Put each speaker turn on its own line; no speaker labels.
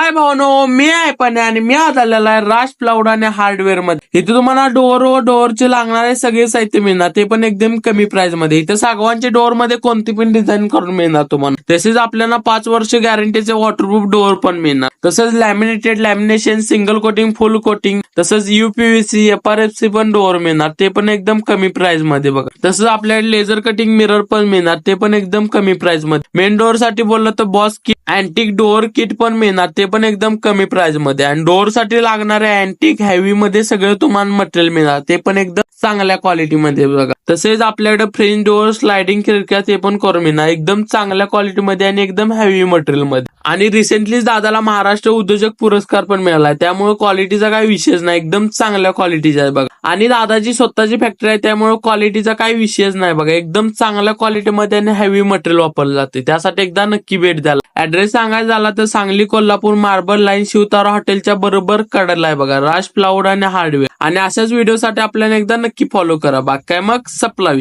हाय भावनो मी आहे पण आणि मी आज आलेला आहे राज प्लाउड आणि हार्डवेअरमध्ये. इथे तुम्हाला डोअर व डोअरचे लागणारे सगळे साहित्य मिळणार. ते पण एकदम कमी प्राइसमध्ये. इथे सागवानचे डोअरमध्ये कोणती पण डिझाईन करून मिळणार तुम्हाला. तसेच आपल्याला पाच वर्ष गॅरंटीचे वॉटरप्रूफ डोअर पण मिळणार. तसंच laminated lamination single coating full coating तसंच UPVC F R F C पण डोअर मिळणार. ते पण एकदम कमी प्राइसमध्ये बघा. तसंच आपल्याकडे लेझर कटिंग मिरर पण मिळणार. ते पण एकदम कमी प्राइसमध्ये. मेन डोअरसाठी बोललं तर boss kit antique door kit पण मिळणार. ते पण एकदम कमी प्राइसमध्ये. आणि डोअरसाठी लागणारे अँटिक हेवी मध्ये सगळं तुम्हाला मटेरियल मिळणार. ते पण एकदम चांगल्या क्वालिटी मध्ये बघा. तसेच आपल्याकडे फ्रेंच डोअर स्लायडिंग खिडक्या ते पण करून मिळणार. एकदम चांगल्या क्वालिटी मध्ये आणि एकदम हेवी मटेरियलमध्ये. आणि रिसेंटली दादाला महाराष्ट्र उद्योजक पुरस्कार पण मिळाला त्यामुळे क्वालिटीचा काही विषयच नाही. एकदम चांगल्या क्वालिटीचा आहे बघा. आणि दादाची स्वतःची फॅक्टरी आहे त्यामुळे क्वालिटीचा काही विषयच नाही बघा. एकदम चांगल्या क्वालिटीमध्ये आणि हेवी मटेरियल वापरलं जाते त्यासाठी एकदा नक्की भेट द्याला ऍड्रेस सांगायचा झाला तर सांगली कोल्हापूर मार्बल लाईन शिवतारा हॉटेलच्या बरोबर कडला आहे बघा. राज प्लाऊड आणि हार्डवेअर. आणि अशाच व्हिडिओसाठी आपल्याला एकदा नक्की फॉलो करा. बाग काय मग? सपला